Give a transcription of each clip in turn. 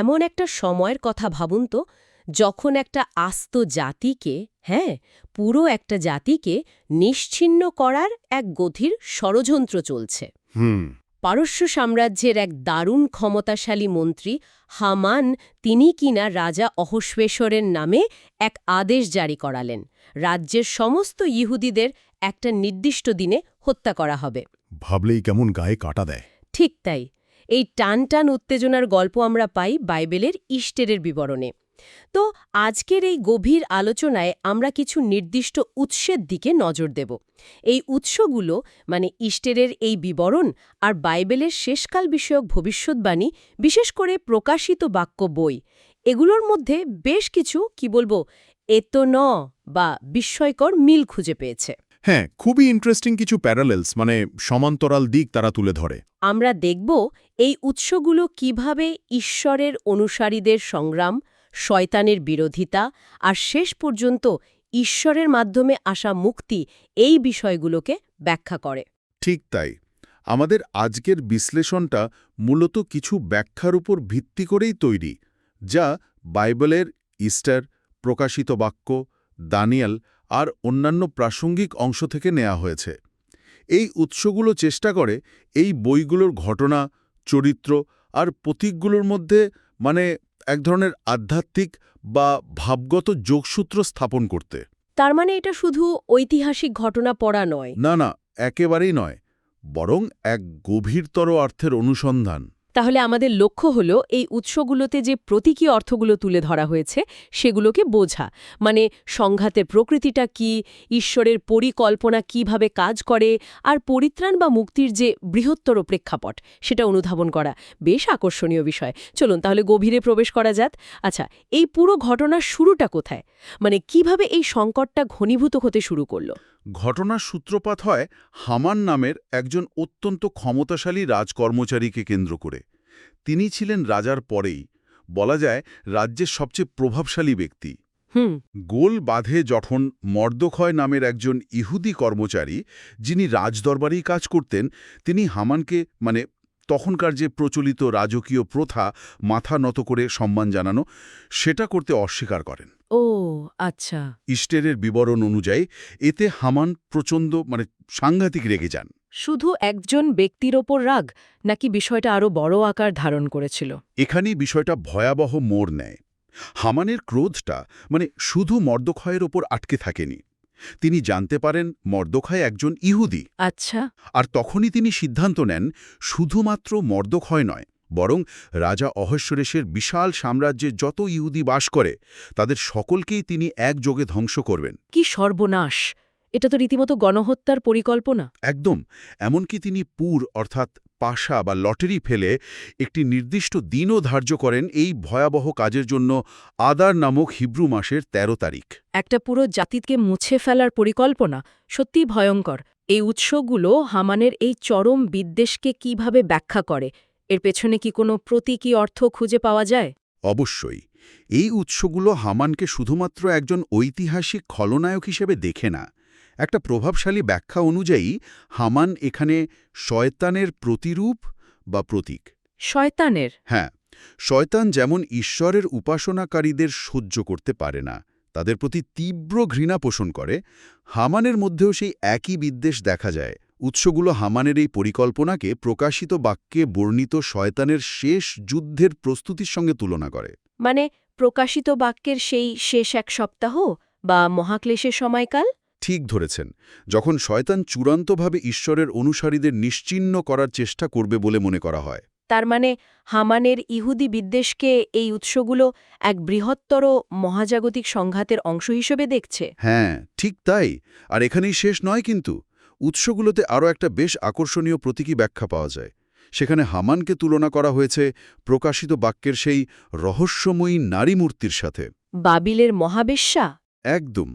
এমন একটা সময়ের কথা ভাবুন তো যখন একটা আস্ত জাতিকে হ্যাঁ পুরো একটা জাতিকে নিশ্চিহ্ন করার এক গভীর ষড়যন্ত্র চলছে। হুম। পারস্য সাম্রাজ্যের এক দারুণ ক্ষমতাশালী মন্ত্রী হামান তিনি কিনা রাজা অহস্বেশ্বরের নামে এক আদেশ জারি করালেন রাজ্যের সমস্ত ইহুদিদের একটা নির্দিষ্ট দিনে হত্যা করা হবে। ভাবলেই কেমন গায়ে কাটা দেয়। ঠিক তাই। এই টান টান উত্তেজনার গল্প আমরা পাই বাইবেলের ইস্টেরের বিবরণে। তো আজকের এই গভীর আলোচনায় আমরা কিছু নির্দিষ্ট উৎসের দিকে নজর দেব। এই উৎসগুলো মানে ইস্টেরের এই বিবরণ আর বাইবেলের শেষকাল বিষয়ক ভবিষ্যৎবাণী, বিশেষ করে প্রকাশিত বাক্য বই, এগুলোর মধ্যে বেশ কিছু, কি বলব এত ন বা বিস্ময়কর মিল খুঁজে পেয়েছে। হ্যাঁ খুবই ইন্টারেস্টিং কিছু প্যারালেলস মানে সমান্তরাল দিক তারা তুলে ধরে। আমরা দেখব এই উৎসগুলো কীভাবে ঈশ্বরের অনুসারীদের সংগ্রাম শয়তানের বিরোধিতা আর শেষ পর্যন্ত ঈশ্বরের মাধ্যমে আসা মুক্তি এই বিষয়গুলোকে ব্যাখ্যা করে। ঠিক তাই। আমাদের আজকের বিশ্লেষণটা মূলত কিছু ব্যাখ্যার উপর ভিত্তি করেই তৈরি যা বাইবেলের ইস্টার প্রকাশিত বাক্য দানিয়াল আর অন্যান্য প্রাসঙ্গিক অংশ থেকে নেওয়া হয়েছে। এই উৎসগুলো চেষ্টা করে এই বইগুলোর ঘটনা চরিত্র আর প্রতীকগুলোর মধ্যে মানে এক ধরনের আধ্যাত্মিক বা ভাবগত যোগসূত্র স্থাপন করতে। তার মানে এটা শুধু ঐতিহাসিক ঘটনা পড়া নয়? না না একেবারেই নয় বরং এক গভীরতর অর্থের অনুসন্ধান। তাহলে আমাদের লক্ষ্য হল এই উৎসগুলোতে যে প্রতীকী অর্থগুলো তুলে ধরা হয়েছে, সেগুলোকে বোঝা। মানে সংঘাতের প্রকৃতিটা কি, ঈশ্বরের পরিকল্পনা কীভাবে কাজ করে, আর পরিত্রাণ বা মুক্তির যে বৃহত্তর প্রেক্ষাপট, সেটা অনুধাবন করা বেশ আকর্ষণীয় বিষয়। চলুন তাহলে গভীরে প্রবেশ করা যাক। আচ্ছা এই পুরো ঘটনার শুরুটা কোথায়? মানে কীভাবে এই সংকটটা ঘনীভূত হতে শুরু করল? ঘটনার সূত্রপাত হয় হামান নামের একজন অত্যন্ত ক্ষমতাশালী রাজকর্মচারীকে কেন্দ্র করে। তিনি ছিলেন রাজার পরেই বলা যায় রাজ্যের সবচেয়ে প্রভাবশালী ব্যক্তি। হুম। গোল বাঁধে যখন মর্দক্ষয় নামের একজন ইহুদি কর্মচারী যিনি রাজদরবারেই কাজ করতেন তিনি হামানকে মানে তখনকার যে প্রচলিত রাজকীয় প্রথা মাথা নত করে সম্মান জানানো সেটা করতে অস্বীকার করেন। ও আচ্ছা। ইস্টেরের বিবরণ অনুযায়ী এতে হামান প্রচণ্ড মানে সাংঘাতিক রেগে যান। শুধু একজন ব্যক্তির ওপর রাগ নাকি বিষয়টা আরও বড় আকার ধারণ করেছিল? এখানেই বিষয়টা ভয়াবহ মোড় নেয়। হামানের ক্রোধটা মানে শুধু মর্দক্ষয়ের ওপর আটকে থাকেনি। তিনি জানতে পারেন মর্দক্ষয় একজন ইহুদি। আচ্ছা। আর তখনই তিনি সিদ্ধান্ত নেন শুধুমাত্র মর্দক্ষয় নয় বরং রাজা অহস্বরেশের বিশাল সাম্রাজ্যে যত ইহুদি বাস করে তাদের সকলকেই তিনি একযোগে ধ্বংস করবেন। কি সর্বনাশ! এটা তো রীতিমতো গণহত্যার পরিকল্পনা। একদম এমনকি তিনি পুর অর্থাৎ পাশা বা লটারি ফেলে একটি নির্দিষ্ট দিনও ধার্য করেন এই ভয়াবহ কাজের জন্য আদার নামক হিব্রু মাসের ১৩ তারিখ। একটা পুরো জাতিকে মুছে ফেলার পরিকল্পনা সত্যি ভয়ঙ্কর। এই উৎসগুলো হামানের এই চরম বিদ্বেষকে কীভাবে ব্যাখ্যা করে? এর পেছনে কি কোনো প্রতীকী অর্থ খুঁজে পাওয়া যায়? অবশ্যই। এই উৎসগুলো হামানকে শুধুমাত্র একজন ঐতিহাসিক খলনায়ক হিসেবে দেখে না একটা প্রভাবশালী ব্যাখ্যা অনুযায়ী হামান এখানে শয়তানের প্রতিরূপ বা প্রতীক। শয়তানের? হ্যাঁ শয়তান যেমন ঈশ্বরের উপাসনাকারীদের সহ্য করতে পারে না তাদের প্রতি তীব্র ঘৃণা পোষণ করে হামানের মধ্যেও সেই একই বিদ্বেষ দেখা যায়। উৎসগুলো হামানের এই পরিকল্পনাকে প্রকাশিত বাক্যে বর্ণিত শয়তানের শেষ যুদ্ধের প্রস্তুতির সঙ্গে তুলনা করে। মানে প্রকাশিত বাক্যের সেই শেষ এক সপ্তাহ বা মহাক্লেশের সময়কাল? ঠিক ধরেছেন যখন শয়তান চূড়ান্তভাবে ঈশ্বরের অনুসারীদের নিশ্চিহ্ন করার চেষ্টা করবে বলে মনে করা হয়। তার মানে হামানের ইহুদি বিদ্বেষকে এই উৎসগুলো এক বৃহত্তর মহাজাগতিক সংঘাতের অংশ হিসেবে দেখছে। হ্যাঁ ঠিক তাই আর এখানেই শেষ নয় কিন্তু উৎসগুলোতে আরও একটা বেশ আকর্ষণীয় প্রতীকী ব্যাখ্যা পাওয়া যায়। সেখানে হামানকে তুলনা করা হয়েছে প্রকাশিত বাক্যের সেই রহস্যময়ী নারী মূর্তির সাথে। বাবিলের মহাবেশ্যা? একদম।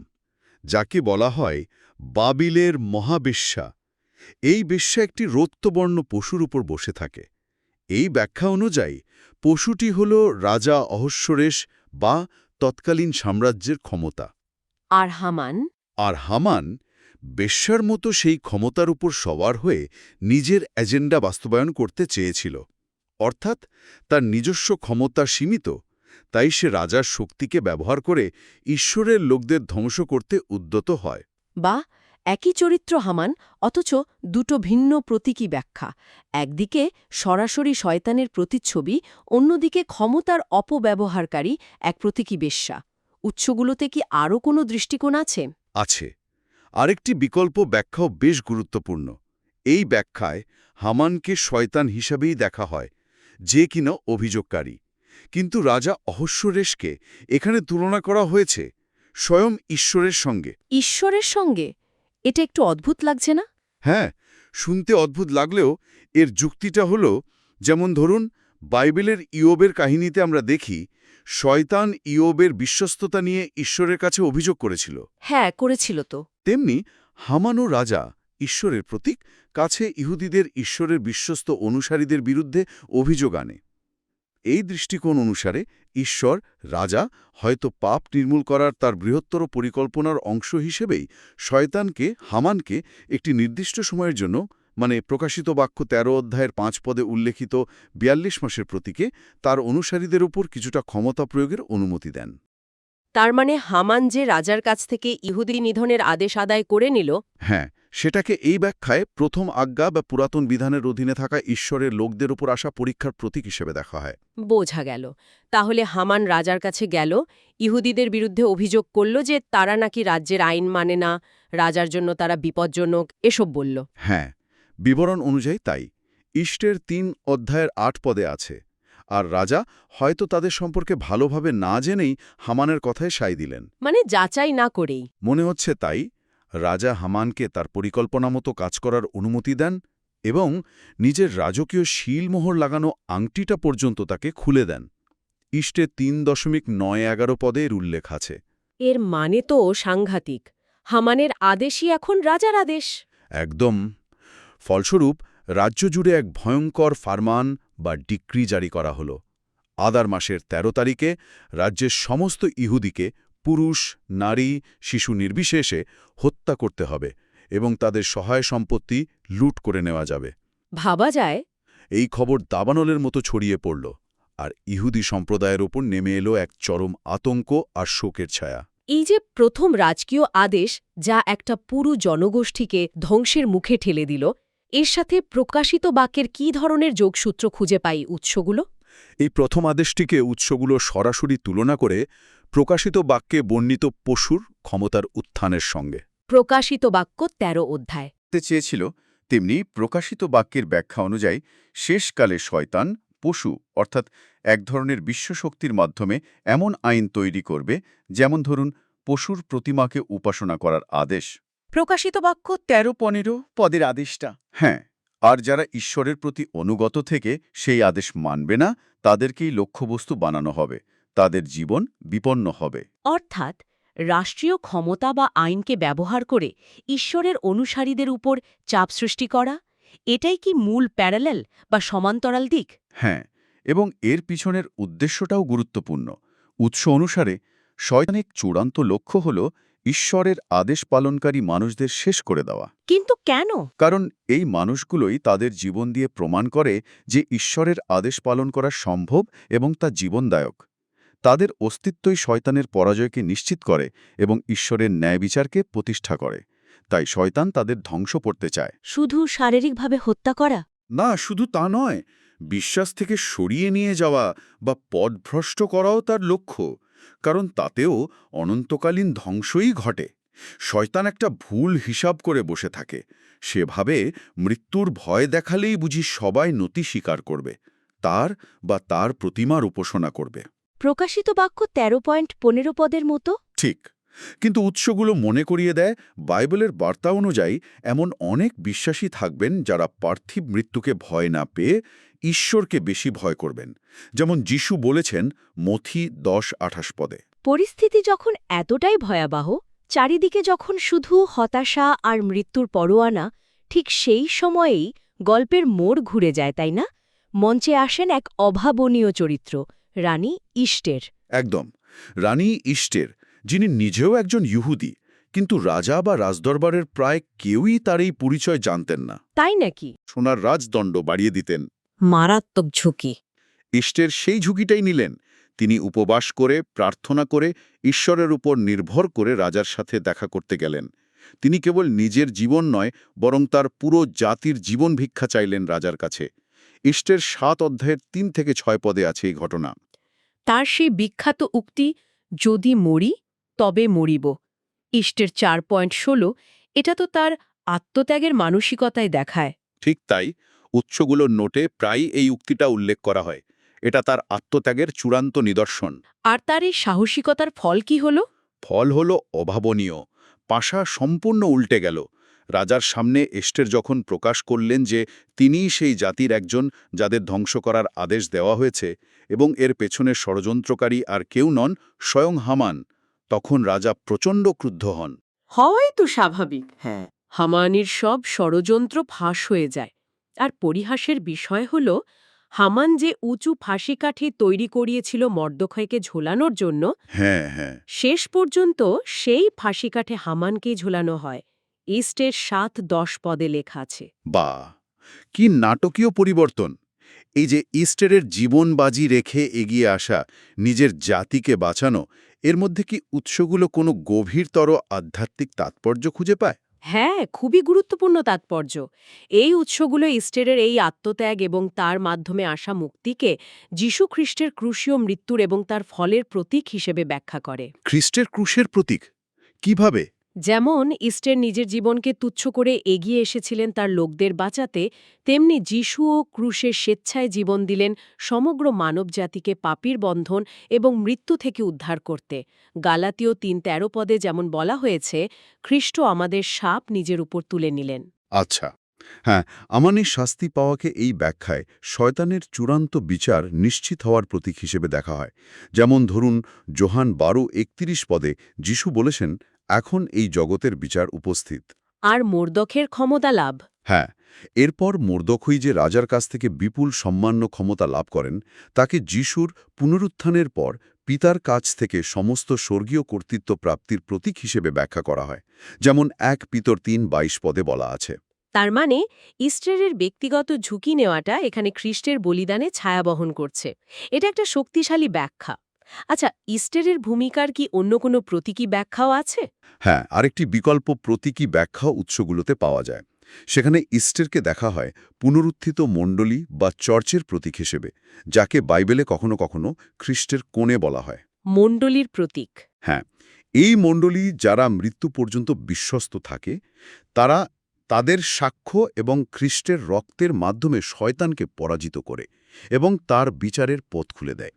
যাকে বলা হয় বাবিলের মহাবেশ্যা এই বেশ্যা একটি রক্তবর্ণ পশুর উপর বসে থাকে। এই ব্যাখ্যা অনুযায়ী পশুটি হল রাজা অহস্বরেশ বা তৎকালীন সাম্রাজ্যের ক্ষমতা। আর হামান আর হামান বেশ্যার মতো সেই ক্ষমতার উপর সওয়ার হয়ে নিজের এজেন্ডা বাস্তবায়ন করতে চেয়েছিল। অর্থাৎ তার নিজস্ব ক্ষমতা সীমিত তাই সে রাজার শক্তিকে ব্যবহার করে ঈশ্বরের লোকদের ধ্বংস করতে উদ্যত হয়। বা একই চরিত্র হামান অথচ দুটো ভিন্ন প্রতীকী ব্যাখ্যা। একদিকে সরাসরি শয়তানের প্রতিচ্ছবি অন্যদিকে ক্ষমতার অপব্যবহারকারী এক প্রতীকী বেশ্যা। উৎসগুলোতে কি আরও কোনো দৃষ্টিকোণ আছে? আছে। আরেকটি বিকল্প ব্যাখ্যাও বেশ গুরুত্বপূর্ণ। এই ব্যাখ্যায় হামানকে শয়তান হিসাবেই দেখা হয় যে কিনা অভিযোগকারী। কিন্তু রাজা অহস্যরেশকে এখানে তুলনা করা হয়েছে স্বয়ং ঈশ্বরের সঙ্গে। ঈশ্বরের সঙ্গে? এটা একটু অদ্ভুত লাগছে না? হ্যাঁ শুনতে অদ্ভুত লাগলেও এর যুক্তিটা হল যেমন ধরুন বাইবেলের ইয়োবের কাহিনীতে আমরা দেখি শয়তান ইয়োবের বিশ্বস্ততা নিয়ে ঈশ্বরের কাছে অভিযোগ করেছিল। হ্যাঁ করেছিল তো। তেমনি হামানো রাজা ঈশ্বরের প্রতীক কাছে ইহুদিদের ঈশ্বরের বিশ্বস্ত অনুসারীদের বিরুদ্ধে অভিযোগ আনে। এই দৃষ্টিকোণ অনুসারে ঈশ্বর রাজা হয়তো পাপ নির্মূল করার তার বৃহত্তর পরিকল্পনার অংশ হিসেবেই শয়তানকে হামানকে একটি নির্দিষ্ট সময়ের জন্য মানে প্রকাশিত বাক্য ১৩ অধ্যায়ের পাঁচ পদে উল্লেখিত বিয়াল্লিশ মাসের প্রতীকে তার অনুসারীদের উপর কিছুটা ক্ষমতা প্রয়োগের অনুমতি দেন। তার মানে হামান যে রাজার কাছ থেকে ইহুদি নিধনের আদেশ আদায় করে নিল হ্যাঁ সেটাকে এই ব্যাখ্যায় প্রথম আজ্ঞা বা পুরাতন বিধানের অধীনে থাকা ঈশ্বরের লোকদের উপর আসা পরীক্ষার প্রতীক হিসেবে দেখা হয়। বোঝা গেল। তাহলে হামান রাজার কাছে গেল ইহুদিদের বিরুদ্ধে অভিযোগ করল যে তারা নাকি রাজ্যের আইন মানে না রাজার জন্য তারা বিপজ্জনক এসব বলল। হ্যাঁ বিবরণ অনুযায়ী তাই। ইষ্টের তিন অধ্যায়ের আট পদে আছে আর রাজা হয়তো তাদের সম্পর্কে ভালোভাবে না জেনেই হামানের কথায় সাই দিলেন। মানে যাচাই না করেই। মনে হচ্ছে তাই রাজা হামানকে তার পরিকল্পনা মতো কাজ করার অনুমতি দেন এবং নিজের রাজকীয় শিলমোহর লাগানো আংটিটা পর্যন্ত তাকে খুলে দেন। ইষ্টে তিন দশমিক নয় এগারো পদে এর উল্লেখ আছে। এর মানে তো সাংঘাতিক। হামানের আদেশই এখন রাজার আদেশ। একদম। ফলস্বরূপ রাজ্য জুড়ে এক ভয়ঙ্কর ফারমান বা ডিক্রি জারি করা হল। আদার মাসের ১৩ তারিখে রাজ্যের সমস্ত ইহুদিকে পুরুষ নারী শিশু নির্বিশেষে হত্যা করতে হবে এবং তাদের সহায় সম্পত্তি লুট করে নেওয়া যাবে। ভাবা যায়। এই খবর দাবানলের মতো ছড়িয়ে পড়ল আর ইহুদি সম্প্রদায়ের ওপর নেমে এলো এক চরম আতঙ্ক আর শোকের ছায়া। এই যে প্রথম রাজকীয় আদেশ যা একটা পুরো জনগোষ্ঠীকে ধ্বংসের মুখে ঠেলে দিল এর সাথে প্রকাশিত বাক্যের কী ধরনের যোগসূত্র খুঁজে পাই উৎসগুলো? এই প্রথম আদেশটিকে উৎসগুলো সরাসরি তুলনা করে প্রকাশিত বাক্যে বর্ণিত পশুর ক্ষমতার উত্থানের সঙ্গে। প্রকাশিত বাক্য ১৩ অধ্যায়। চেয়েছিল তেমনি প্রকাশিত বাক্যের ব্যাখ্যা অনুযায়ী শেষকালে শয়তান পশু অর্থাৎ এক ধরনের বিশ্বশক্তির মাধ্যমে এমন আইন তৈরি করবে যেমন ধরুন পশুর প্রতিমাকে উপাসনা করার আদেশ। প্রকাশিত বাক্য তেরো পনেরো পদের আদেশটা। হ্যাঁ আর যারা ঈশ্বরের প্রতি অনুগত থেকে সেই আদেশ মানবে না তাদেরকেই লক্ষ্যবস্তু বানানো হবে। তাদের জীবন বিপন্ন হবে। অর্থাৎ রাষ্ট্রীয় ক্ষমতা বা আইনকে ব্যবহার করে ঈশ্বরের অনুসারীদের উপর চাপ সৃষ্টি করা এটাই কি মূল প্যারালেল বা সমান্তরাল দিক? হ্যাঁ এবং এর পিছনের উদ্দেশ্যটাও গুরুত্বপূর্ণ। উৎস অনুসারে শয়তানিক চূড়ান্ত লক্ষ্য হল ঈশ্বরের আদেশ পালনকারী মানুষদের শেষ করে দেওয়া। কিন্তু কেন? কারণ এই মানুষগুলোই তাদের জীবন দিয়ে প্রমাণ করে যে ঈশ্বরের আদেশ পালন করা সম্ভব এবং তা জীবনদায়ক। তাদের অস্তিত্বই শয়তানের পরাজয়কে নিশ্চিত করে এবং ঈশ্বরের ন্যায় বিচারকে প্রতিষ্ঠা করে। তাই শয়তান তাদের ধ্বংস করতে চায়। শুধু শারীরিকভাবে হত্যা করা? না শুধু তা নয়। বিশ্বাস থেকে সরিয়ে নিয়ে যাওয়া বা পদভ্রষ্ট করাও তার লক্ষ্য। কারণ তাতেও অনন্তকালীন ধ্বংসই ঘটে। শয়তান একটা ভুল হিসাব করে বসে থাকে। সেভাবে মৃত্যুর ভয় দেখালেই বুঝি সবাই নতি স্বীকার করবে তার বা তার প্রতিমার উপাসনা করবে। প্রকাশিত বাক্য ১৩ পয়েন্ট পনেরো পদের মতো? ঠিক। কিন্তু উৎসগুলো মনে করিয়ে দেয় বাইবেলের বার্তা অনুযায়ী এমন অনেক বিশ্বাসী থাকবেন যারা পার্থিব মৃত্যুকে ভয় না পেয়ে ঈশ্বরকে বেশি ভয় করবেন। যেমন যিশু বলেছেন মথি দশ আঠাশ পদে। পরিস্থিতি যখন এতটাই ভয়াবহ চারিদিকে যখন শুধু হতাশা আর মৃত্যুর পরোয়ানা ঠিক সেই সময়েই গল্পের মোড় ঘুরে যায় তাই না? মঞ্চে আসেন এক অভাবনীয় চরিত্র রানী ইষ্টের। একদম। রানী ইষ্টের যিনি নিজেও একজন ইহুদি কিন্তু রাজা বা রাজদরবারের প্রায় কেউই তার এই পরিচয় জানতেন না। তাই নাকি? সোনার রাজদণ্ড বাড়িয়ে দিতেন। মারাত্মক ঝুঁকি। ইষ্টের সেই ঝুঁকিটাই নিলেন। তিনি উপবাস করে প্রার্থনা করে ঈশ্বরের উপর নির্ভর করে রাজার সাথে দেখা করতে গেলেন। তিনি কেবল নিজের জীবন নয় বরং তার পুরো জাতির জীবন ভিক্ষা চাইলেন রাজার কাছে। ইষ্টের সাত অধ্যায়ের তিন থেকে ছয় পদে আছে এই ঘটনা। তার সেই বিখ্যাত উক্তি যদি মরি তবে মরিব। ইষ্টের চার পয়েন্ট ষোলো এটা তো তার আত্মত্যাগের মানসিকতায় দেখায়। ঠিক তাই। উৎসগুলোর নোটে প্রায়ই এই উক্তিটা উল্লেখ করা হয়। এটা তার আত্মত্যাগের চূড়ান্ত নিদর্শন। আর তার এই সাহসিকতার ফল কি হলো? ফল হল অভাবনীয়। পাশা সম্পূর্ণ উল্টে গেল। রাজার সামনে এস্টের যখন প্রকাশ করলেন যে তিনিই সেই জাতির একজন যাদের ধ্বংস করার আদেশ দেওয়া হয়েছে এবং এর পেছনে ষড়যন্ত্রকারী আর কেউ নন স্বয়ং হামান তখন রাজা প্রচণ্ড ক্রুদ্ধ হন। হওয়াই তো স্বাভাবিক হ্যাঁ। হামানির সব ষড়যন্ত্র ফাঁস হয়ে যায়। আর পরিহাসের বিষয় হল হামান যে উঁচু ফাঁসিকাঠি তৈরি করিয়েছিল মর্দক্ষয়কে ঝোলানোর জন্য হ্যাঁ হ্যাঁ। শেষ পর্যন্ত সেই ফাঁসিকাঠে হামানকেই ঝোলানো হয়। ইস্টের সাত দশ পদে লেখা আছে। বা কি নাটকীয় পরিবর্তন! এই যে ইস্টারের জীবন বাজি রেখে এগিয়ে আসা নিজের জাতিকে বাঁচানো এর মধ্যে কি উৎসগুলো কোনো গভীরতর আধ্যাত্মিক তাৎপর্য খুঁজে পায়? হ্যাঁ খুবই গুরুত্বপূর্ণ তাৎপর্য। এই উৎসগুলো ইস্টেরের এই আত্মত্যাগ এবং তার মাধ্যমে আসা মুক্তিকে যীশু খ্রিস্টের ক্রুশীয় মৃত্যুর এবং তার ফলের প্রতীক হিসেবে ব্যাখ্যা করে। খ্রিস্টের ক্রুশের প্রতীক? কীভাবে? যেমন ইস্টের নিজের জীবনকে তুচ্ছ করে এগিয়ে এসেছিলেন তার লোকদের বাঁচাতে, তেমনি যিশুও ক্রুশের স্বেচ্ছায় জীবন দিলেন সমগ্র মানবজাতিকে পাপির বন্ধন এবং মৃত্যু থেকে উদ্ধার করতে। গালাতীয় তিন তেরো পদে যেমন বলা হয়েছে, খ্রিস্ট আমাদের সাপ নিজের উপর তুলে নিলেন। আচ্ছা হ্যাঁ আমানের শাস্তি পাওয়াকে এই ব্যাখ্যায় শয়তানের চূড়ান্ত বিচার নিশ্চিত হওয়ার প্রতীক হিসেবে দেখা হয়। যেমন ধরুন, জোহান বারো একত্রিশ পদে যিশু বলেছেন এখন এই জগতের বিচার উপস্থিত। আর মোর্দখের ক্ষমতা লাভ। হ্যাঁ এরপর মোর্দখই যে রাজার কাছ থেকে বিপুল সম্মান্য ক্ষমতা লাভ করেন তাকে যিশুর পুনরুত্থানের পর পিতার কাছ থেকে সমস্ত স্বর্গীয় কর্তৃত্ব প্রাপ্তির প্রতীক হিসেবে ব্যাখ্যা করা হয় যেমন এক পিতর তিন বাইশ পদে বলা আছে। তার মানে ইস্টারের ব্যক্তিগত ঝুঁকি নেওয়াটা এখানে খ্রিস্টের বলিদানে ছায়া বহন করছে। এটা একটা শক্তিশালী ব্যাখ্যা। আচ্ছা ইস্টারের ভূমিকার কি অন্য কোনো প্রতীকী ব্যাখ্যাও আছে? হ্যাঁ আরেকটি বিকল্প প্রতীকী ব্যাখ্যা উৎসগুলোতে পাওয়া যায়। সেখানে ইস্টেরকে দেখা হয় পুনরুত্থিত মণ্ডলী বা চর্চের প্রতীক হিসেবে যাকে বাইবেলে কখনো কখনো খ্রিস্টের কোণে বলা হয়। মণ্ডলীর প্রতীক। হ্যাঁ এই মণ্ডলী যারা মৃত্যু পর্যন্ত বিশ্বস্ত থাকে তারা তাদের সাক্ষ্য এবং খ্রিস্টের রক্তের মাধ্যমে শয়তানকে পরাজিত করে এবং তার বিচারের পথ খুলে দেয়।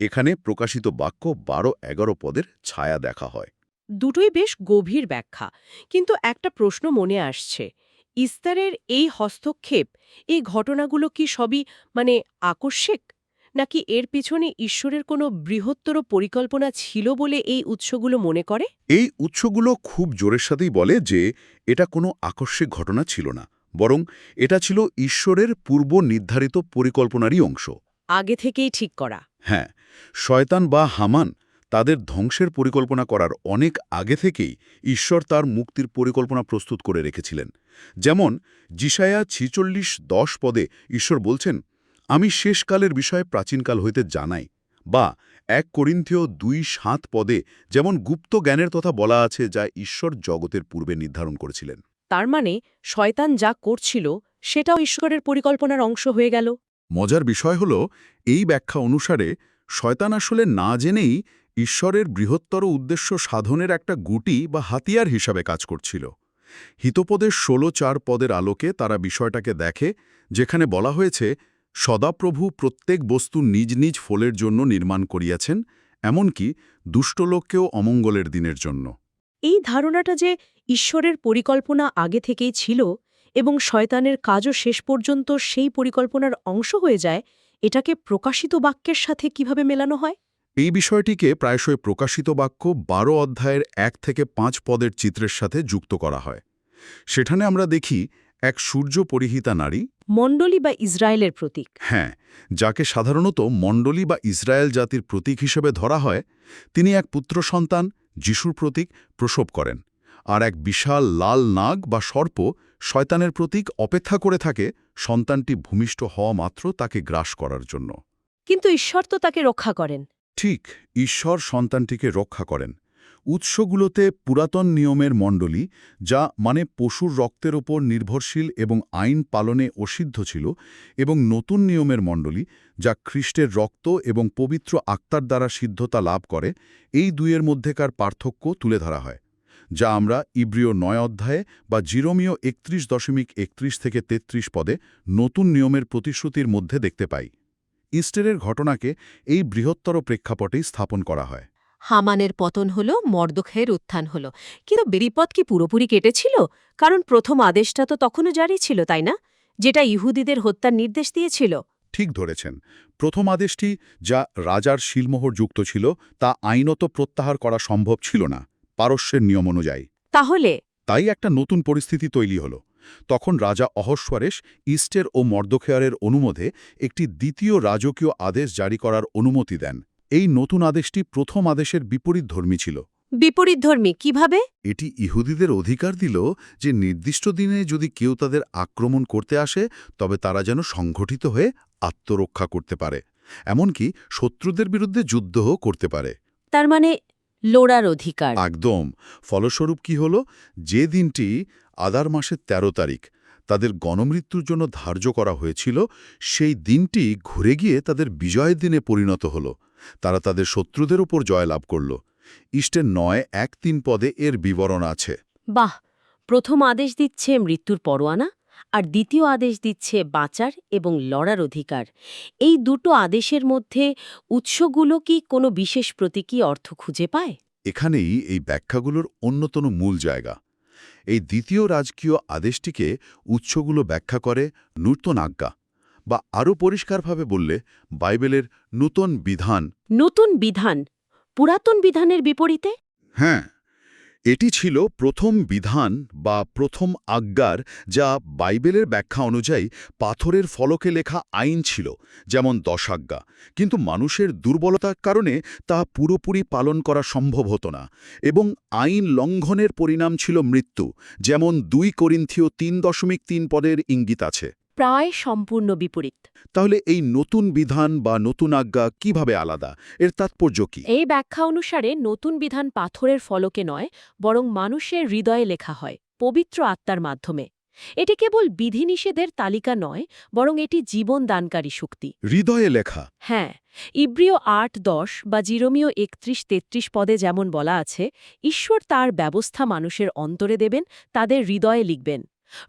এখানে প্রকাশিত বাক্য বারো এগারো পদের ছায়া দেখা হয়। দুটোই বেশ গভীর ব্যাখ্যা কিন্তু একটা প্রশ্ন মনে আসছে। ইস্তারের এই হস্তক্ষেপ এই ঘটনাগুলো কি সবই মানে আকস্মিক? নাকি এর পিছনে ঈশ্বরের কোনো বৃহত্তর পরিকল্পনা ছিল বলে এই উৎসগুলো মনে করে? এই উৎসগুলো খুব জোরের সাথেই বলে যে এটা কোনো আকস্মিক ঘটনা ছিল না বরং এটা ছিল ঈশ্বরের পূর্ব নির্ধারিত পরিকল্পনারই অংশ। আগে থেকেই ঠিক করা। হ্যাঁ শয়তান বা হামান তাদের ধ্বংসের পরিকল্পনা করার অনেক আগে থেকেই ঈশ্বর তার মুক্তির পরিকল্পনা প্রস্তুত করে রেখেছিলেন। যেমন জিসায়া ছিচল্লিশ দশ পদে ঈশ্বর বলছেন আমি শেষকালের বিষয়ে প্রাচীনকাল হইতে জানাই বা এক করিন্থীয় দুই সাত পদে যেমন গুপ্ত জ্ঞানের কথা বলা আছে যা ঈশ্বর জগতের পূর্বে নির্ধারণ করেছিলেন। তার মানে শয়তান যা করছিল সেটাও ঈশ্বরের পরিকল্পনার অংশ হয়ে গেল। মজার বিষয় হল, এই ব্যাখ্যা অনুসারে শয়তান আসলে না জেনেই ঈশ্বরের বৃহত্তর উদ্দেশ্য সাধনের একটা গুটি বা হাতিয়ার হিসাবে কাজ করছিল। হিতপদের ষোলো চার পদের আলোকে তারা বিষয়টাকে দেখে, যেখানে বলা হয়েছে, সদাপ্রভু প্রত্যেক বস্তু নিজ নিজ ফলের জন্য নির্মাণ করিয়াছেন, এমনকি দুষ্টলোককেও অমঙ্গলের দিনের জন্য। এই ধারণাটা যে ঈশ্বরের পরিকল্পনা আগে থেকেই ছিল এবং শয়তানের কাজও শেষ পর্যন্ত সেই পরিকল্পনার অংশ হয়ে যায় এটাকে প্রকাশিত বাক্যের সাথে কীভাবে মেলানো হয়? এই বিষয়টিকে প্রায়শই প্রকাশিত বাক্য বারো অধ্যায়ের এক থেকে পাঁচ পদের চিত্রের সাথে যুক্ত করা হয়। সেখানে আমরা দেখি এক সূর্য পরিহিতা নারী মণ্ডলী বা ইসরায়েলের প্রতীক। হ্যাঁ যাকে সাধারণত মণ্ডলী বা ইসরায়েল জাতির প্রতীক হিসেবে ধরা হয় তিনি এক পুত্র সন্তান যিশুর প্রতীক প্রসব করেন। আর এক বিশাল লাল নাগ বা সর্প শয়তানের প্রতীক অপেক্ষা করে থাকে সন্তানটি ভূমিষ্ঠ হওয়া মাত্র তাকে গ্রাস করার জন্য। কিন্তু ঈশ্বর তো তাকে রক্ষা করেন। ঠিক ঈশ্বর সন্তানটিকে রক্ষা করেন। উৎসগুলোতে পুরাতন নিয়মের মণ্ডলী যা মানে পশুর রক্তের ওপর নির্ভরশীল এবং আইন পালনে অসিদ্ধ ছিল এবং নতুন নিয়মের মণ্ডলী যা খ্রিস্টের রক্ত এবং পবিত্র আত্মার দ্বারা সিদ্ধতা লাভ করে এই দুইয়ের মধ্যেকার পার্থক্য তুলে ধরা হয়। যা আমরা ইব্রিয় নয় অধ্যায়ে বা জিরোমীয় একত্রিশ দশমিক একত্রিশ থেকে ৩৩ পদে নতুন নিয়মের প্রতিশ্রুতির মধ্যে দেখতে পাই। ইস্টারের ঘটনাকে এই বৃহত্তর প্রেক্ষাপটেই স্থাপন করা হয়। হামানের পতন হল মর্দখের উত্থান হল। কিন্তু বিপদ কি পুরোপুরি কেটেছিল? কারণ প্রথম আদেশটা তো তখনও জারি ছিল তাই না? যেটা ইহুদিদের হত্যার নির্দেশ দিয়েছিল। ঠিক ধরেছেন। প্রথম আদেশটি যা রাজার শিলমোহর যুক্ত ছিল তা আইনত প্রত্যাহার করা সম্ভব ছিল না। পারস্যের নিয়ম অনুযায়ী। তাহলে? তাই একটা নতুন পরিস্থিতি তৈরি হল। তখন রাজা অহস্বরেশ ইস্টের ও মর্দখেয়ারের অনুমোদে একটি দ্বিতীয় রাজকীয় আদেশ জারি করার অনুমতি দেন। এই নতুন আদেশটি প্রথম আদেশের বিপরীত ধর্মী ছিল। বিপরীতধর্মী কীভাবে? এটি ইহুদিদের অধিকার দিল যে নির্দিষ্ট দিনে যদি কেউ তাদের আক্রমণ করতে আসে তবে তারা যেন সংগঠিত হয়ে আত্মরক্ষা করতে পারে। এমনকি শত্রুদের বিরুদ্ধে যুদ্ধও করতে পারে। তার মানে লোড়ার অধিকার। একদম। ফলস্বরূপ কি হল? যে দিনটি আদার মাসের ১৩ তারিখ তাদের গণমৃত্যুর জন্য ধার্য করা হয়েছিল সেই দিনটি ঘুরে গিয়ে তাদের বিজয়ের দিনে পরিণত হল। তারা তাদের শত্রুদের ওপর জয়লাভ করল। ইষ্টের নয় এক তিন পদে এর বিবরণ আছে। বাহ! প্রথম আদেশ দিচ্ছে মৃত্যুর পরোয়ানা? আর দ্বিতীয় আদেশ দিচ্ছে বাঁচার এবং লড়ার অধিকার। এই দুটো আদেশের মধ্যে উৎসগুলো কি কোনো বিশেষ প্রতীকী অর্থ খুঁজে পায়? এখানেই এই ব্যাখ্যাগুলোর অন্যতম মূল জায়গা। এই দ্বিতীয় রাজকীয় আদেশটিকে উৎসগুলো ব্যাখ্যা করে নূতন আজ্ঞা বা আরও পরিষ্কারভাবে বললে বাইবেলের নূতন বিধান। নতুন বিধান পুরাতন বিধানের বিপরীতে? হ্যাঁ এটি ছিল প্রথম বিধান বা প্রথম আজ্ঞার যা বাইবেলের ব্যাখ্যা অনুযায়ী পাথরের ফলকে লেখা আইন ছিল, যেমন দশাজ্ঞা। কিন্তু মানুষের দুর্বলতার কারণে তা পুরোপুরি পালন করা সম্ভব হতো না এবং আইন লঙ্ঘনের পরিণাম ছিল মৃত্যু, যেমন দুই করিন্থীয় তিন দশমিক তিন পদের ইঙ্গিত আছে। প্রায় সম্পূর্ণ বিপরীত। তাহলে এই নতুন বিধান বা নতুন আজ্ঞা কীভাবে আলাদা? এর তাৎপর্য কি? এই ব্যাখ্যা অনুসারে নতুন বিধান পাথরের ফলকে নয় বরং মানুষের হৃদয়ে লেখা হয় পবিত্র আত্মার মাধ্যমে। এটি কেবল বিধিনিষেধের তালিকা নয় বরং এটি জীবন দানকারী শক্তি। হৃদয়ে লেখা। হ্যাঁ ইব্রিয় আট দশ বা জিরোমীয় একত্রিশ তেত্রিশ পদে যেমন বলা আছে ঈশ্বর তার ব্যবস্থা মানুষের অন্তরে দেবেন তাদের হৃদয়ে লিখবেন।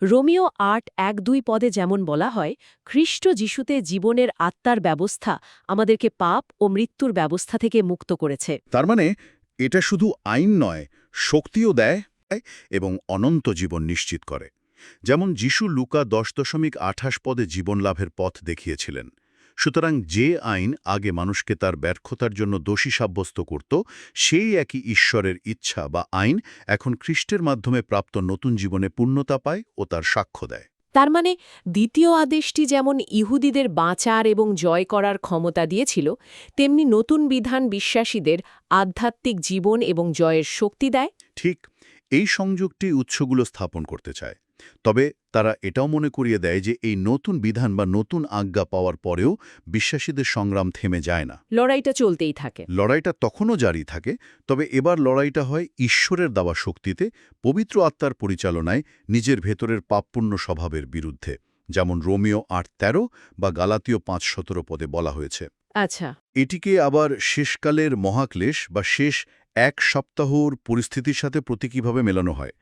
রোমিও আট এক দুই পদে যেমন বলা হয় খ্রিস্ট যিশুতে জীবনের আত্মার ব্যবস্থা আমাদেরকে পাপ ও মৃত্যুর ব্যবস্থা থেকে মুক্ত করেছে। তার মানে এটা শুধু আইন নয়, শক্তিও দেয় এবং অনন্ত জীবন নিশ্চিত করে। যেমন যিশু লুকা দশ দশমিক আঠাশ পদে জীবন লাভের পথ দেখিয়েছিলেন সুতরাং যে আইন আগে মানুষকে তার ব্যর্থতার জন্য দোষী সাব্যস্ত করত সেই একই ঈশ্বরের ইচ্ছা বা আইন এখন খ্রিস্টের মাধ্যমে প্রাপ্ত নতুন জীবনে পূর্ণতা পায় ও তার সাক্ষ্য দেয়। তার মানে দ্বিতীয় আদেশটি যেমন ইহুদিদের বাঁচার এবং জয় করার ক্ষমতা দিয়েছিল তেমনি নতুন বিধান বিশ্বাসীদের আধ্যাত্মিক জীবন এবং জয়ের শক্তি দেয়। ঠিক এই সংযোগটি উৎসগুলো স্থাপন করতে চায়। তবে তারা এটাও মনে করিয়ে দেয় যে এই নতুন বিধান বা নতুন আজ্ঞা পাওয়ার পরেও বিশ্বাসীদের সংগ্রাম থেমে যায় না। লড়াইটা চলতেই থাকে। লড়াইটা তখনও জারি থাকে তবে এবার লড়াইটা হয় ঈশ্বরের দেওয়া শক্তিতে পবিত্র আত্মার পরিচালনায় নিজের ভেতরের পাপপূর্ণ স্বভাবের বিরুদ্ধে যেমন রোমিও আট তেরো বা গালাতীয় পাঁচ সতেরো পদে বলা হয়েছে। আচ্ছা। এটিকে আবার শেষকালের মহাক্লেশ বা শেষ এক সপ্তাহর পরিস্থিতির সাথে প্রতীকীভাবে মেলানো হয়।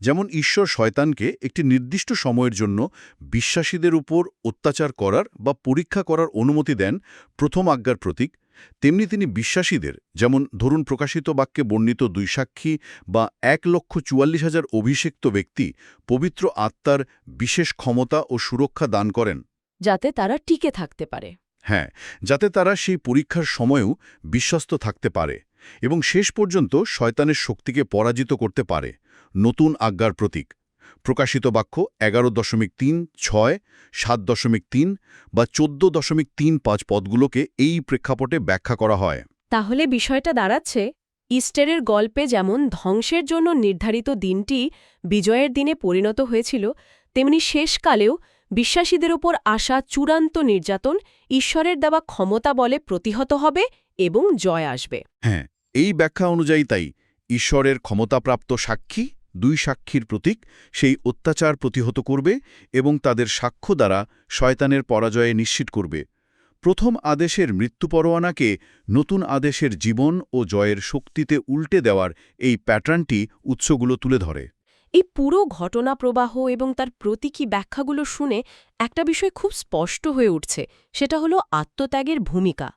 যেমন ঈশ্বর শয়তানকে একটি নির্দিষ্ট সময়ের জন্য বিশ্বাসীদের উপর অত্যাচার করার বা পরীক্ষা করার অনুমতি দেন প্রথম আজ্ঞার প্রতীক তেমনি তিনি বিশ্বাসীদের যেমন ধরুন প্রকাশিত বাক্যে বর্ণিত দুই সাক্ষী বা এক লক্ষ চুয়াল্লিশ হাজার অভিষিক্ত ব্যক্তি পবিত্র আত্মার বিশেষ ক্ষমতা ও সুরক্ষা দান করেন। যাতে তারা টিকে থাকতে পারে। হ্যাঁ যাতে তারা সেই পরীক্ষার সময়েও বিশ্বস্ত থাকতে পারে। এবং শেষ পর্যন্ত শয়তানের শক্তিকে পরাজিত করতে পারে। নতুন আজ্ঞার প্রতীক। প্রকাশিত বাক্য এগারো দশমিক তিন ছয়, সাত দশমিক তিন বা চোদ্দ দশমিক তিন পাঁচ পদগুলোকে এই প্রেক্ষাপটে ব্যাখ্যা করা হয়। তাহলে বিষয়টা দাঁড়াচ্ছে, ইস্টারের গল্পে যেমন ধ্বংসের জন্য নির্ধারিত দিনটি বিজয়ের দিনে পরিণত হয়েছিল, তেমনি শেষকালেও বিশ্বাসীদের ওপর আসা চূড়ান্ত নির্যাতন ঈশ্বরের দেওয়া ক্ষমতা বলে প্রতিহত হবে এবং জয় আসবে। হ্যাঁ এই ব্যাখ্যা অনুযায়ী তাই ঈশ্বরের ক্ষমতাপ্রাপ্ত সাক্ষী, দুই সাক্ষীর প্রতীক, সেই অত্যাচার প্রতিহত করবে এবং তাদের সাক্ষ্য দ্বারা শয়তানের পরাজয়ে নিশ্চিত করবে। প্রথম আদেশের মৃত্যু পরোয়ানাকে নতুন আদেশের জীবন ও জয়ের শক্তিতে উল্টে দেওয়ার এই প্যাটার্নটি উৎসগুলো তুলে ধরে। এই পুরো ঘটনা প্রবাহ এবং তার প্রতীকী ব্যাখ্যাগুলো শুনে একটা বিষয় খুব স্পষ্ট হয়ে উঠছে সেটা হলো আত্মত্যাগের ভূমিকা।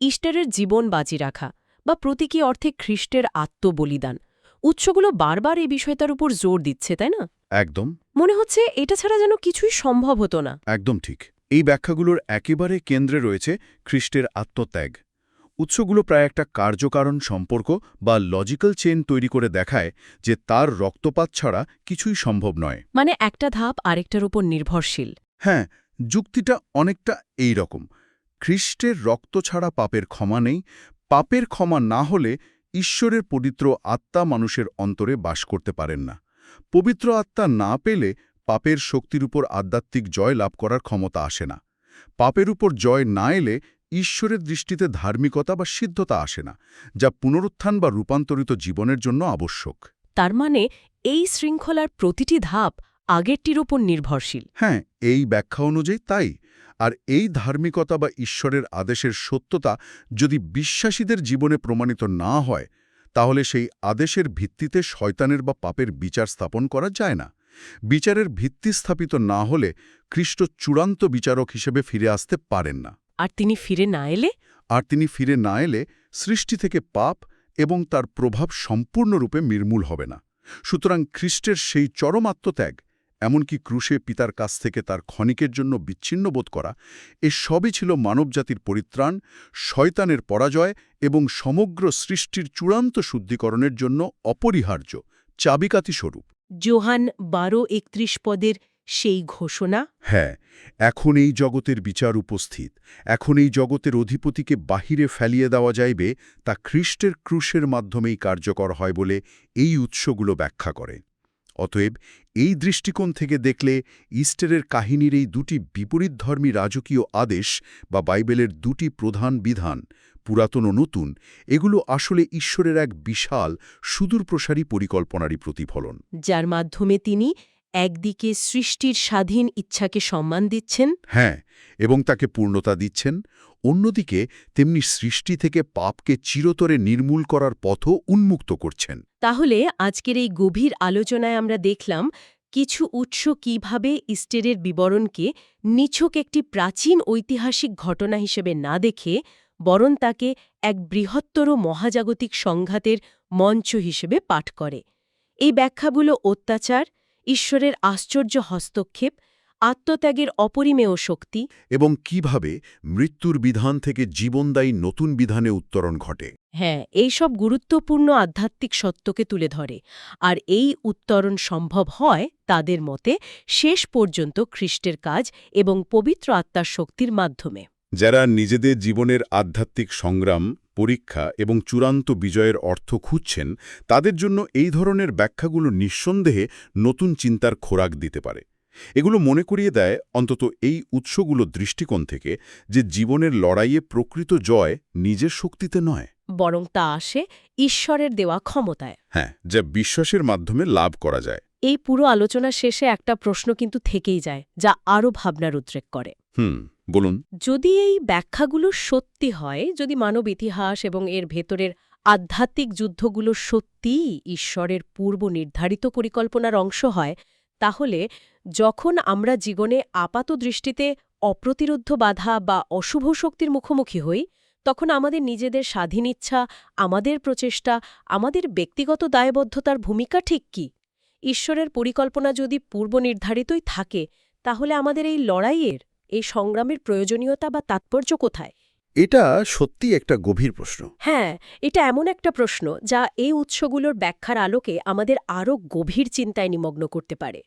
ইস্টারের জীবন বাজি রাখা বা প্রতীকী অর্থে খ্রিস্টের আত্মবলিদান। উৎসগুলো বারবার এই বিষয়টার উপর জোর দিচ্ছে তাই না? একদম। মনে হচ্ছে এটা ছাড়া যেন কিছুই সম্ভব হতো না। একদম ঠিক। এই ব্যাখ্যাগুলোর একেবারে কেন্দ্রে রয়েছে খ্রিস্টের আত্মত্যাগ। উৎসগুলো প্রায় একটা কার্যকারণ সম্পর্ক বা লজিক্যাল চেন তৈরি করে দেখায় যে তার রক্তপাত ছাড়া কিছুই সম্ভব নয়। মানে একটা ধাপ আরেকটার উপর নির্ভরশীল। হ্যাঁ যুক্তিটা অনেকটা এই রকম। খ্রিস্টের রক্ত ছাড়া পাপের ক্ষমা নেই। পাপের ক্ষমা না হলে ঈশ্বরের পবিত্র আত্মা মানুষের অন্তরে বাস করতে পারেন না। পবিত্র আত্মা না পেলে পাপের শক্তির উপর আধ্যাত্মিক জয় লাভ করার ক্ষমতা আসে না। পাপের উপর জয় না এলে ঈশ্বরের দৃষ্টিতে ধার্মিকতা বা সিদ্ধতা আসে না যা পুনরুত্থান বা রূপান্তরিত জীবনের জন্য আবশ্যক। তার মানে এই শৃঙ্খলার প্রতিটি ধাপ আগেরটির ওপর নির্ভরশীল। হ্যাঁ এই ব্যাখ্যা অনুযায়ী তাই। আর এই ধার্মিকতা বা ঈশ্বরের আদেশের সত্যতা যদি বিশ্বাসীদের জীবনে প্রমাণিত না হয় তাহলে সেই আদেশের ভিত্তিতে শয়তানের বা পাপের বিচার স্থাপন করা যায় না। বিচারের ভিত্তি স্থাপিত না হলে খ্রিস্ট চূড়ান্ত বিচারক হিসেবে ফিরে আসতে পারেন না। আর তিনি ফিরে না এলে? আর তিনি ফিরে না এলে সৃষ্টি থেকে পাপ এবং তার প্রভাব সম্পূর্ণরূপে নির্মূল হবে না। সুতরাং খ্রিস্টের সেই চরম আত্মত্যাগ এমনকি ক্রুশে পিতার কাছ থেকে তার ক্ষণিকের জন্য বিচ্ছিন্ন বোধ করা এ সবই ছিল মানবজাতির পরিত্রাণ শয়তানের পরাজয় এবং সমগ্র সৃষ্টির চূড়ান্ত শুদ্ধিকরণের জন্য অপরিহার্য চাবিকাতি স্বরূপ জোহান বারো একত্রিশ পদের সেই ঘোষণা? হ্যাঁ এখন এই জগতের বিচার উপস্থিত। এখন এই জগতের অধিপতিকে বাহিরে ফেলিয়ে দেওয়া যাইবে তা খ্রিস্টের ক্রুশের মাধ্যমেই কার্যকর হয় বলে এই উৎসগুলো ব্যাখ্যা করে। অতএব এই দৃষ্টিকোণ থেকে দেখলে ইস্টারের কাহিনীর এই দুটি বিপরীতধর্মী রাজকীয় আদেশ বা বাইবেলের দুটি প্রধান বিধান পুরাতন ও নতুন এগুলো আসলে ঈশ্বরের এক বিশাল সুদূরপ্রসারী পরিকল্পনারই প্রতিফলন। যার মাধ্যমে তিনি একদিকে সৃষ্টির স্বাধীন ইচ্ছাকে সম্মান দিচ্ছেন। হ্যাঁ এবং তাকে পূর্ণতা দিচ্ছেন। অন্যদিকে তেমনি সৃষ্টি থেকে পাপকে চিরতরে নির্মূল করার পথও উন্মুক্ত করছেন। তাহলে আজকের এই গভীর আলোচনায় আমরা দেখলাম কিছু উৎস কীভাবে ইস্টেরের বিবরণকে নিছক একটি প্রাচীন ঐতিহাসিক ঘটনা হিসেবে না দেখে বরং তাকে এক বৃহত্তর মহাজাগতিক সংঘাতের মঞ্চ হিসেবে পাঠ করে। এই ব্যাখ্যাগুলো অত্যাচার ঈশ্বরের আশ্চর্য হস্তক্ষেপ আত্মত্যাগের অপরিমেয় শক্তি এবং কীভাবে মৃত্যুর বিধান থেকে জীবনদায়ী নতুন বিধানে উত্তরণ ঘটে। হ্যাঁ এইসব গুরুত্বপূর্ণ আধ্যাত্মিক সত্যকে তুলে ধরে। আর এই উত্তরণ সম্ভব হয় তাদের মতে শেষ পর্যন্ত খ্রিস্টের কাজ এবং পবিত্র আত্মার শক্তির মাধ্যমে। যারা নিজেদের জীবনের আধ্যাত্মিক সংগ্রাম পরীক্ষা এবং চূড়ান্ত বিজয়ের অর্থ খুঁজছেন তাদের জন্য এই ধরনের ব্যাখ্যাগুলো নিঃসন্দেহে নতুন চিন্তার খোরাক দিতে পারে। এগুলো মনে করিয়ে দেয় অন্তত এই উৎসগুলো দৃষ্টিকোণ থেকে যে জীবনের লড়াইয়ে প্রকৃত জয় নিজের শক্তিতে নয়। বরং তা আসে ঈশ্বরের দেওয়া ক্ষমতায়। হ্যাঁ যা বিশ্বাসের মাধ্যমে লাভ করা যায়। এই পুরো আলোচনা শেষে একটা প্রশ্ন কিন্তু থেকেই যায় যা আরও ভাবনার উদ্রেক করে। হুম। বলুন। যদি এই ব্যাখ্যাগুলো সত্যি হয়, যদি মানব ইতিহাস এবং এর ভেতরের আধ্যাত্মিক যুদ্ধগুলো সত্যিই ঈশ্বরের পূর্ব নির্ধারিত পরিকল্পনার অংশ হয়, তাহলে যখন আমরা জীবনে আপাত দৃষ্টিতে অপ্রতিরোধ্য বাধা বা অশুভ শক্তির মুখোমুখি হই, তখন আমাদের নিজেদের স্বাধীন ইচ্ছা, আমাদের প্রচেষ্টা, আমাদের ব্যক্তিগত দায়বদ্ধতার ভূমিকা ঠিক কি? ঈশ্বরের পরিকল্পনা যদি পূর্ব নির্ধারিতই থাকে, তাহলে আমাদের এই লড়াইয়ের এই সংগ্রামের প্রয়োজনীয়তা বা তাৎপর্য কোথায়? এটা সত্যি একটা গভীর প্রশ্ন। হ্যাঁ এটা এমন একটা প্রশ্ন যা এই উৎসগুলোর ব্যাখ্যার আলোকে আমাদের আরও গভীর চিন্তায় নিমগ্ন করতে পারে।